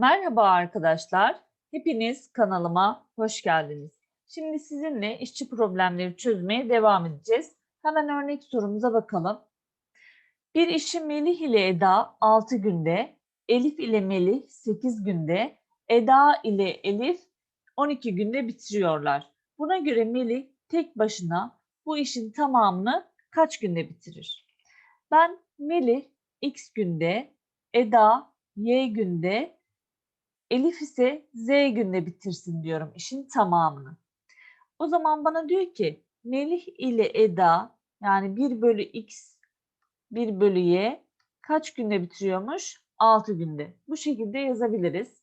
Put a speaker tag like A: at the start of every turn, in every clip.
A: Merhaba arkadaşlar. Hepiniz kanalıma hoş geldiniz. Şimdi sizinle işçi problemleri çözmeye devam edeceğiz. Hemen örnek sorumuza bakalım. Bir işi Melih ile Eda 6 günde, Elif ile Melih 8 günde, Eda ile Elif 12 günde bitiriyorlar. Buna göre Melih tek başına bu işin tamamını kaç günde bitirir? Ben Melih x günde, Eda y günde, Elif ise Z günde bitirsin diyorum işin tamamını. O zaman bana diyor ki Melih ile Eda yani 1 bölü X 1 bölü Y kaç günde bitiriyormuş? 6 günde. Bu şekilde yazabiliriz.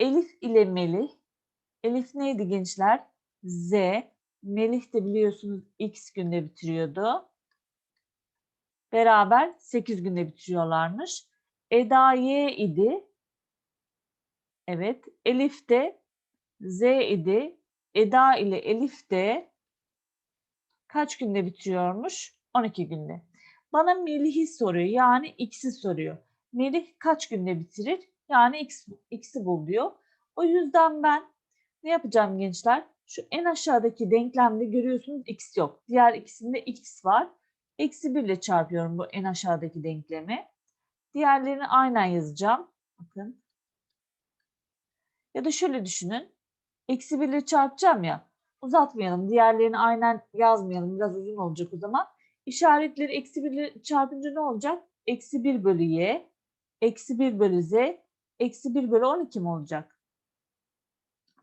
A: Elif ile Melih. Elif neydi gençler? Z. Melih de biliyorsunuz X günde bitiriyordu. Beraber 8 günde bitiriyorlarmış. Eda Y idi. Evet. Elif de Z idi. Eda ile Elif de kaç günde bitiriyormuş? 12 günde. Bana Melih'i soruyor. Yani X'i soruyor. Melih kaç günde bitirir? Yani X, X'i bul diyor. O yüzden ben ne yapacağım gençler? Şu en aşağıdaki denklemde görüyorsunuz X yok. Diğer ikisinde X var. Eksi 1 ile çarpıyorum bu en aşağıdaki denklemi. Diğerlerini aynen yazacağım. Bakın ya da şöyle düşünün. Eksi 1 ile çarpacağım ya. Uzatmayalım. Diğerlerini aynen yazmayalım. Biraz uzun olacak o zaman. İşaretleri eksi 1 ile çarpınca ne olacak? Eksi 1 bölü y. Eksi 1 bölü z. Eksi 1 bölü 12 mi olacak?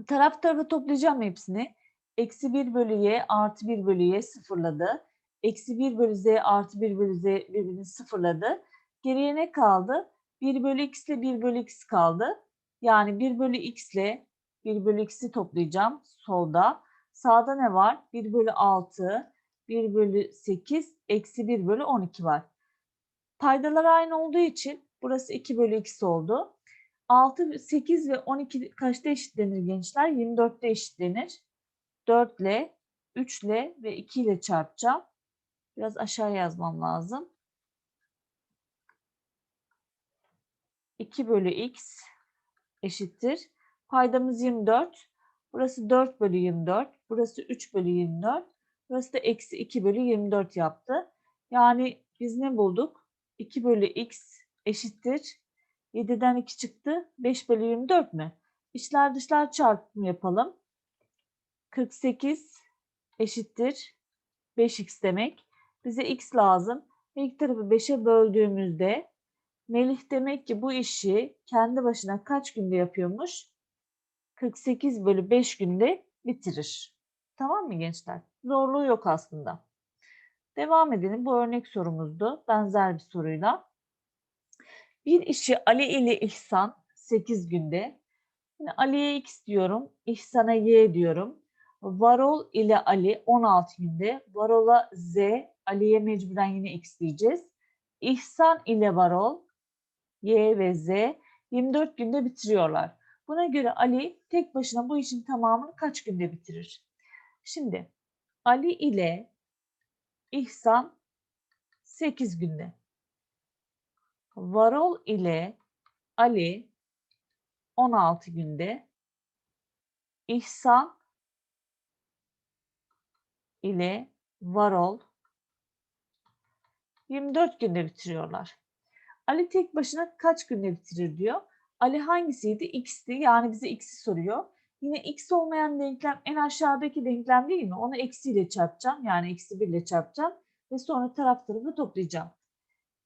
A: Taraf tarafa toplayacağım hepsini. Eksi 1 bölü y artı 1 bölü y sıfırladı. Eksi 1 bölü z artı 1 bölü z birbirini sıfırladı. Geriye ne kaldı? 1 bölü x ile 1 bölü x kaldı. Yani 1 bölü x ile 1 bölü x'i toplayacağım solda. Sağda ne var? 1 bölü 6, 1 bölü 8, eksi 1 bölü 12 var. Paydalar aynı olduğu için burası 2 bölü x oldu. 6, 8 ve 12 kaçta eşitlenir gençler? 24'te eşitlenir. 4 ile, 3 ile ve 2 ile çarpacağım. Biraz aşağı yazmam lazım. 2 bölü x eşittir. Paydamız 24. Burası 4 bölü 24. Burası 3 bölü 24. Burası da eksi 2 bölü 24 yaptı. Yani biz ne bulduk? 2 bölü x eşittir. 7'den 2 çıktı. 5 bölü 24 mü? İçler dışlar çarpımı yapalım. 48 eşittir. 5x demek. Bize x lazım. İlk tarafı 5'e böldüğümüzde Melih demek ki bu işi kendi başına kaç günde yapıyormuş? 48 bölü 5 günde bitirir. Tamam mı gençler? Zorluğu yok aslında. Devam edelim. Bu örnek sorumuzdu. Benzer bir soruyla. Bir işi Ali ile İhsan 8 günde. Yine Ali'ye X diyorum. İhsan'a Y diyorum. Varol ile Ali 16 günde. Varol'a Z. Ali'ye mecburen yine X diyeceğiz. İhsan ile Varol Y ve Z 24 günde bitiriyorlar. Buna göre Ali tek başına bu işin tamamını kaç günde bitirir? Şimdi Ali ile İhsan 8 günde. Varol ile Ali 16 günde. İhsan ile Varol 24 günde bitiriyorlar. Ali tek başına kaç günde bitirir diyor. Ali hangisiydi? X'ti. Yani bize X'i soruyor. Yine X olmayan denklem en aşağıdaki denklem değil mi? Onu eksiyle çarpacağım. Yani eksi 1 ile çarpacağım. Ve sonra taraf tarafı toplayacağım.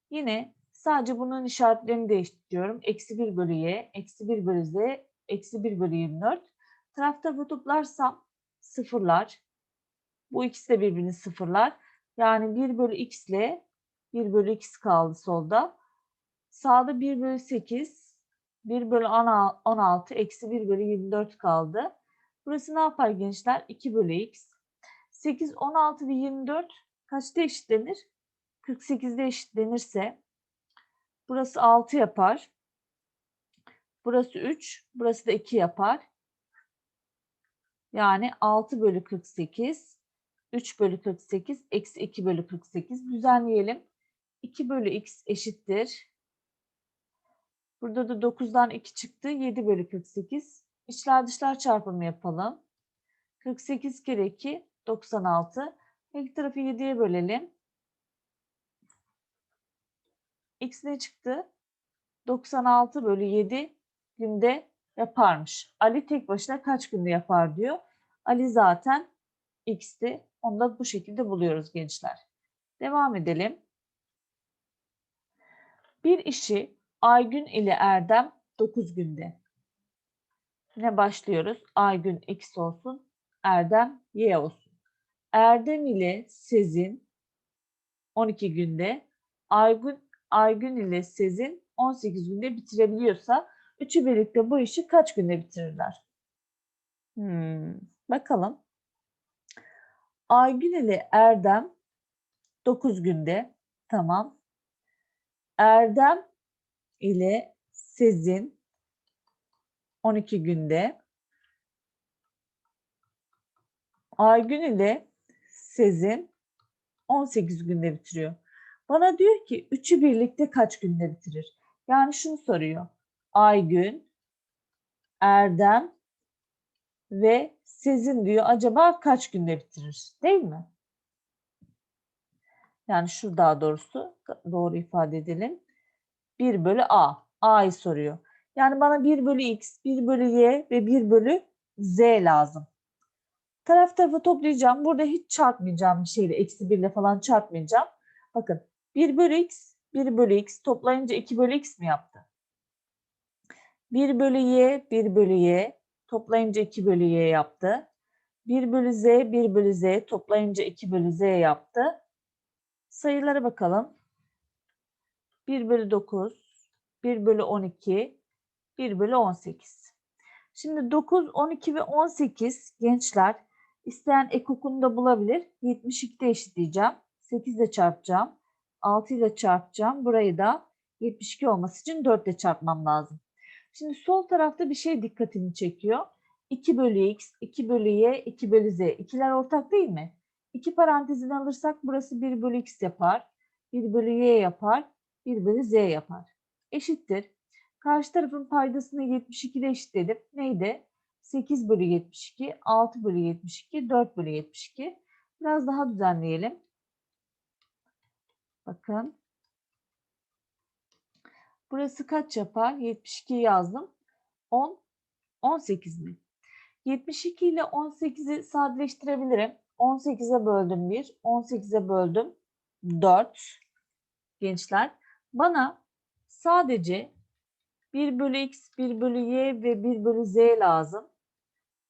A: Yine sadece bunun işaretlerini değiştiriyorum. Eksi 1 bölü y, eksi 1 bölü z, eksi 1 bölü 24. Taraf tarafı toplarsam sıfırlar. Bu ikisi de birbirini sıfırlar. Yani 1 bölü x ile 1 bölü x kaldı solda. Sağda 1 bölü 8, 1 bölü 16, eksi 1 bölü 24 kaldı. Burası ne yapar gençler? 2 bölü x. 8, 16 ve 24 kaçta eşitlenir? 48'de eşitlenirse burası 6 yapar. Burası 3, burası da 2 yapar. Yani 6 bölü 48, 3 bölü 48, eksi 2 bölü 48. Düzenleyelim. 2 bölü x eşittir. Burada da 9'dan 2 çıktı. 7 bölü 48. İçler dışlar çarpımı yapalım. 48 kere 2 96. İlk tarafı 7'ye bölelim. X ne çıktı? 96 bölü 7 günde yaparmış. Ali tek başına kaç günde yapar diyor. Ali zaten X'ti. Onu da bu şekilde buluyoruz gençler. Devam edelim. Bir işi Aygün ile Erdem 9 günde. Yine başlıyoruz. Aygün X olsun. Erdem Y olsun. Erdem ile Sezin 12 günde. Aygün, Aygün ile Sezin 18 günde bitirebiliyorsa üçü birlikte bu işi kaç günde bitirirler? Hmm, bakalım. Aygün ile Erdem 9 günde. Tamam. Erdem ile Sezin 12 günde. Aygün ile Sezin 18 günde bitiriyor. Bana diyor ki üçü birlikte kaç günde bitirir? Yani şunu soruyor. Aygün, Erdem ve Sezin diyor. Acaba kaç günde bitirir? Değil mi? Yani şu daha doğrusu doğru ifade edelim. 1 bölü A. A'yı soruyor. Yani bana 1 bölü X, 1 bölü Y ve 1 bölü Z lazım. Taraf tarafa toplayacağım. Burada hiç çarpmayacağım bir şeyle. Eksi 1 ile falan çarpmayacağım. Bakın 1 bölü X, 1 bölü X toplayınca 2 bölü X mi yaptı? 1 bölü Y, 1 bölü Y toplayınca 2 bölü Y yaptı. 1 bölü Z, 1 bölü Z toplayınca 2 bölü Z yaptı. Sayılara bakalım. 1 bölü 9, 1 bölü 12, 1 bölü 18. Şimdi 9, 12 ve 18 gençler isteyen ekokunu da bulabilir. 72'de eşitleyeceğim. 8 ile çarpacağım. 6 ile çarpacağım. Burayı da 72 olması için 4 ile çarpmam lazım. Şimdi sol tarafta bir şey dikkatimi çekiyor. 2 bölü x, 2 bölü y, 2 bölü z. İkiler ortak değil mi? İki parantezini alırsak burası 1 bölü x yapar. 1 bölü y yapar. 1 bölü z yapar. Eşittir. Karşı tarafın paydasını 72 ile eşitledim. Neydi? 8 bölü 72, 6 bölü 72, 4 bölü 72. Biraz daha düzenleyelim. Bakın. Burası kaç yapar? 72 yazdım. 10, 18 mi? 72 ile 18'i sadeleştirebilirim. 18'e böldüm 1, 18'e böldüm 4 gençler. Bana sadece 1 bölü x, 1 bölü y ve 1 bölü z lazım.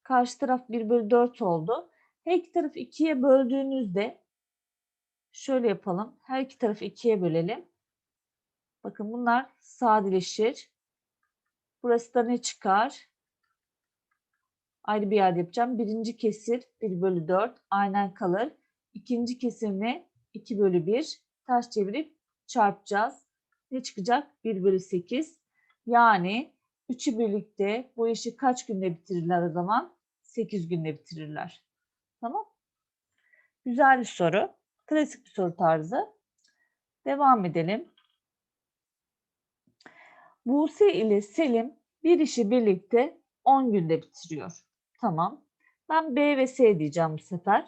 A: Karşı taraf 1 bölü 4 oldu. Her iki tarafı 2'ye böldüğünüzde şöyle yapalım. Her iki tarafı 2'ye bölelim. Bakın bunlar sadeleşir. Burası da ne çıkar? Ayrı bir yerde yapacağım. Birinci kesir 1 bölü 4 aynen kalır. İkinci kesir ne? 2 bölü 1. Ters çevirip çarpacağız. Ne çıkacak? 1 bölü 8. Yani üçü birlikte bu işi kaç günde bitirirler o zaman? 8 günde bitirirler. Tamam. Güzel bir soru. Klasik bir soru tarzı. Devam edelim. Buse ile Selim bir işi birlikte 10 günde bitiriyor. Tamam. Ben B ve S diyeceğim bu sefer.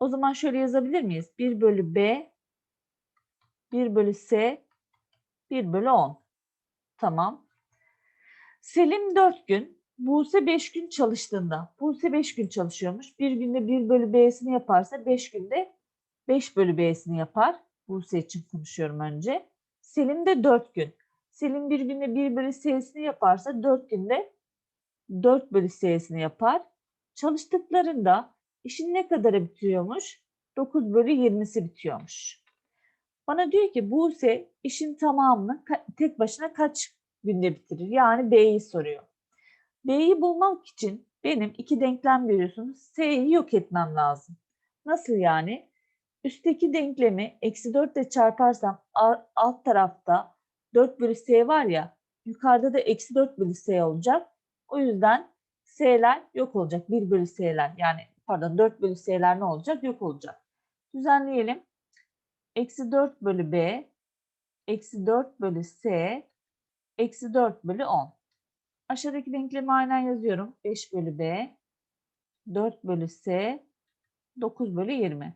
A: O zaman şöyle yazabilir miyiz? 1 bölü B, 1 bölü S, 1 bölü 10. Tamam. Selim 4 gün, Buse 5 gün çalıştığında, Buse 5 gün çalışıyormuş. Bir günde 1 bölü B'sini yaparsa 5 günde 5 bölü B'sini yapar. Buse için konuşuyorum önce. Selim de 4 gün. Selim bir günde 1 bölü S'sini yaparsa 4 günde 4 bölü S'sini yapar. Çalıştıklarında işin ne kadarı bitiyormuş? 9 bölü 20'si bitiyormuş. Bana diyor ki Buse işin tamamını tek başına kaç günde bitirir? Yani B'yi soruyor. B'yi bulmak için benim iki denklem veriyorsunuz. S'yi yok etmem lazım. Nasıl yani? Üstteki denklemi eksi 4 ile çarparsam alt tarafta 4 bölü S var ya yukarıda da eksi 4 bölü S olacak. O yüzden S'ler yok olacak. 1 bölü S'ler yani pardon 4 bölü S'ler ne olacak? Yok olacak. Düzenleyelim. Eksi 4 bölü B eksi 4 bölü S Eksi 4 bölü 10. Aşağıdaki denklemi aynen yazıyorum. 5 bölü B, 4 bölü S, 9 bölü 20.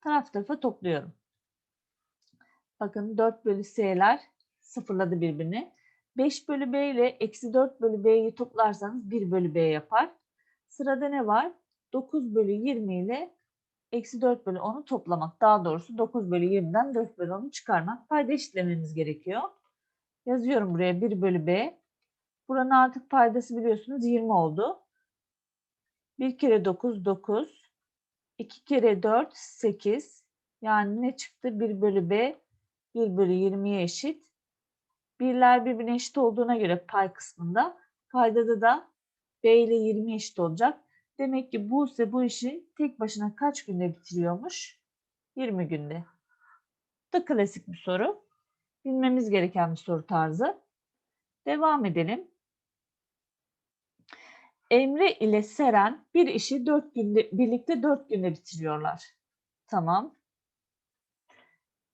A: Taraf tarafa topluyorum. Bakın 4 bölü S'ler sıfırladı birbirini. 5 bölü B ile eksi 4 bölü B'yi toplarsanız 1 bölü B yapar. Sırada ne var? 9 bölü 20 ile eksi 4 bölü 10'u toplamak. Daha doğrusu 9 bölü 20'den 4 bölü 10'u çıkarmak. Payda eşitlememiz gerekiyor. Yazıyorum buraya 1 bölü B. Buranın artık paydası biliyorsunuz 20 oldu. 1 kere 9 9. 2 kere 4 8. Yani ne çıktı? 1 bölü B 1 bölü 20'ye eşit. Birler birbirine eşit olduğuna göre pay kısmında paydada da B ile 20 eşit olacak. Demek ki Buse bu işi tek başına kaç günde bitiriyormuş? 20 günde. Bu da klasik bir soru. Bilmemiz gereken bir soru tarzı. Devam edelim. Emre ile Seren bir işi 4 günde birlikte 4 günde bitiriyorlar. Tamam.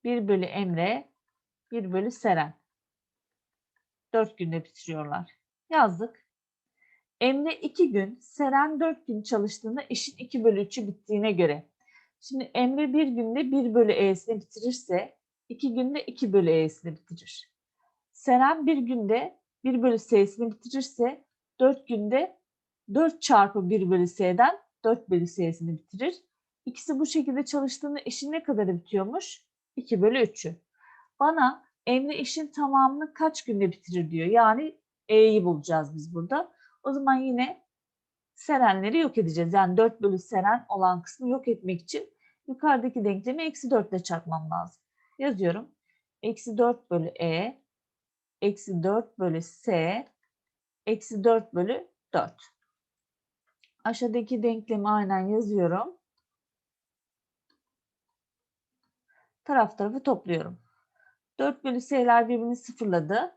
A: 1 bölü Emre, 1 bölü Seren. 4 günde bitiriyorlar. Yazdık. Emre 2 gün, Seren 4 gün çalıştığında işin 2 bölü 3'ü bittiğine göre. Şimdi Emre bir günde 1 bölü E'sini bitirirse 2 günde 2 bölü E'sini bitirir. Seren bir günde 1 bölü S'sini bitirirse 4 günde 4 çarpı 1 bölü S'den 4 bölü S'sini bitirir. İkisi bu şekilde çalıştığında işin ne kadarı bitiyormuş? 2 bölü 3'ü. Bana Emre işin tamamını kaç günde bitirir diyor. Yani E'yi bulacağız biz burada. O zaman yine serenleri yok edeceğiz. Yani 4 bölü seren olan kısmı yok etmek için yukarıdaki denklemi eksi 4 ile çarpmam lazım. Yazıyorum. Eksi 4 bölü E, eksi 4 bölü S, eksi 4 bölü 4. Aşağıdaki denklemi aynen yazıyorum. Taraf tarafı topluyorum. 4 bölü S'ler birbirini sıfırladı.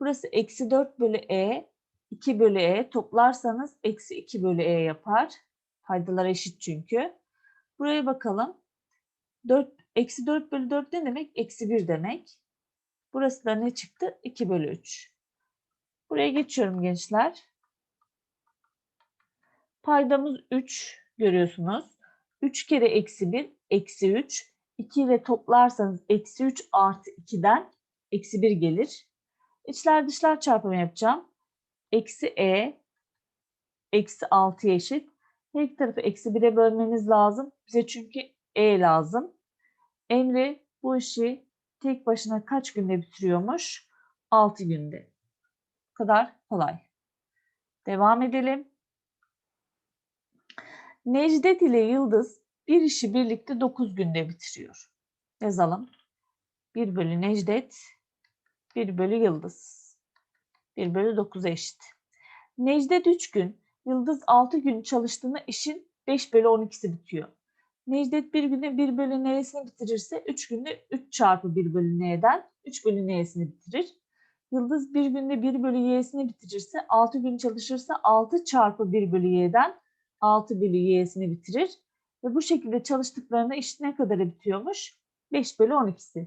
A: Burası eksi 4 bölü E, 2 bölü E toplarsanız eksi 2 bölü E yapar. Paydalar eşit çünkü. Buraya bakalım. 4, eksi 4 bölü 4 ne demek? Eksi 1 demek. Burası da ne çıktı? 2 bölü 3. Buraya geçiyorum gençler. Paydamız 3 görüyorsunuz. 3 kere eksi 1 eksi 3. 2 ile toplarsanız eksi 3 artı 2'den eksi 1 gelir. İçler dışlar çarpımı yapacağım. Eksi e eksi 6'ya eşit. Her iki tarafı eksi 1'e bölmeniz lazım. Bize çünkü e lazım. Emre bu işi tek başına kaç günde bitiriyormuş? 6 günde. Bu kadar kolay. Devam edelim. Necdet ile Yıldız bir işi birlikte 9 günde bitiriyor. Yazalım. 1 bölü Necdet, 1 bölü Yıldız. 1 bölü 9'a eşit. Necdet 3 gün, Yıldız 6 gün çalıştığında işin 5 bölü 12'si bitiyor. Necdet bir günde 1 bölü n'sini bitirirse 3 günde 3 çarpı 1 bölü n'den 3 bölü n'sini bitirir. Yıldız bir günde 1 bölü y'sini bitirirse 6 gün çalışırsa 6 çarpı 1 bölü y'den 6 bölü y'sini bitirir. Ve bu şekilde çalıştıklarında iş ne kadar bitiyormuş? 5 bölü 12'si.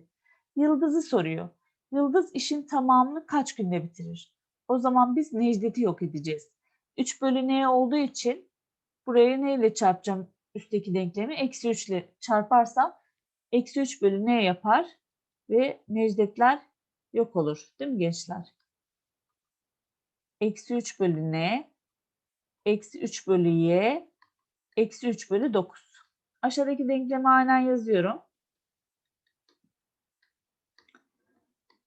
A: Yıldız'ı soruyor. Yıldız işin tamamını kaç günde bitirir? O zaman biz Necdet'i yok edeceğiz. 3 bölü n olduğu için buraya ne ile çarpacağım üstteki denklemi? Eksi 3 ile çarparsam eksi 3 bölü n yapar ve Necdetler yok olur. Değil mi gençler? Eksi 3 bölü n, eksi 3 bölü y, eksi 3 bölü 9. Aşağıdaki denklemi aynen yazıyorum.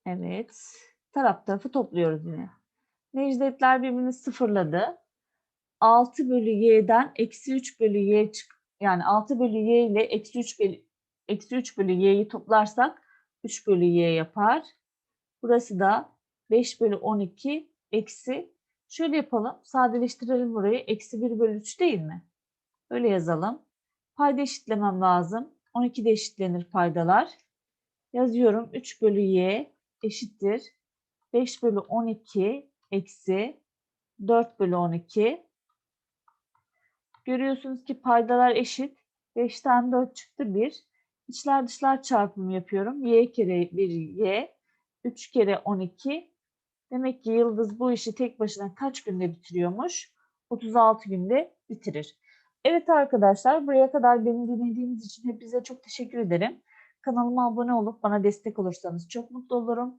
A: Evet. Taraf tarafı topluyoruz yine. Necdetler birbirini sıfırladı. 6 bölü y'den eksi 3 bölü y çık yani 6 bölü y ile eksi 3 bölü, eksi 3 bölü y'yi toplarsak 3 bölü y yapar. Burası da 5 bölü 12 eksi şöyle yapalım sadeleştirelim burayı eksi 1 bölü 3 değil mi? Öyle yazalım. Payda eşitlemem lazım. 12 de eşitlenir paydalar. Yazıyorum 3 bölü y eşittir. 5 bölü 12 eksi 4 bölü 12. Görüyorsunuz ki paydalar eşit. 5'ten 4 çıktı 1. İçler dışlar çarpımı yapıyorum. y kere 1 y. 3 kere 12 Demek ki Yıldız bu işi tek başına kaç günde bitiriyormuş? 36 günde bitirir. Evet arkadaşlar buraya kadar beni dinlediğiniz için hepinize çok teşekkür ederim. Kanalıma abone olup bana destek olursanız çok mutlu olurum.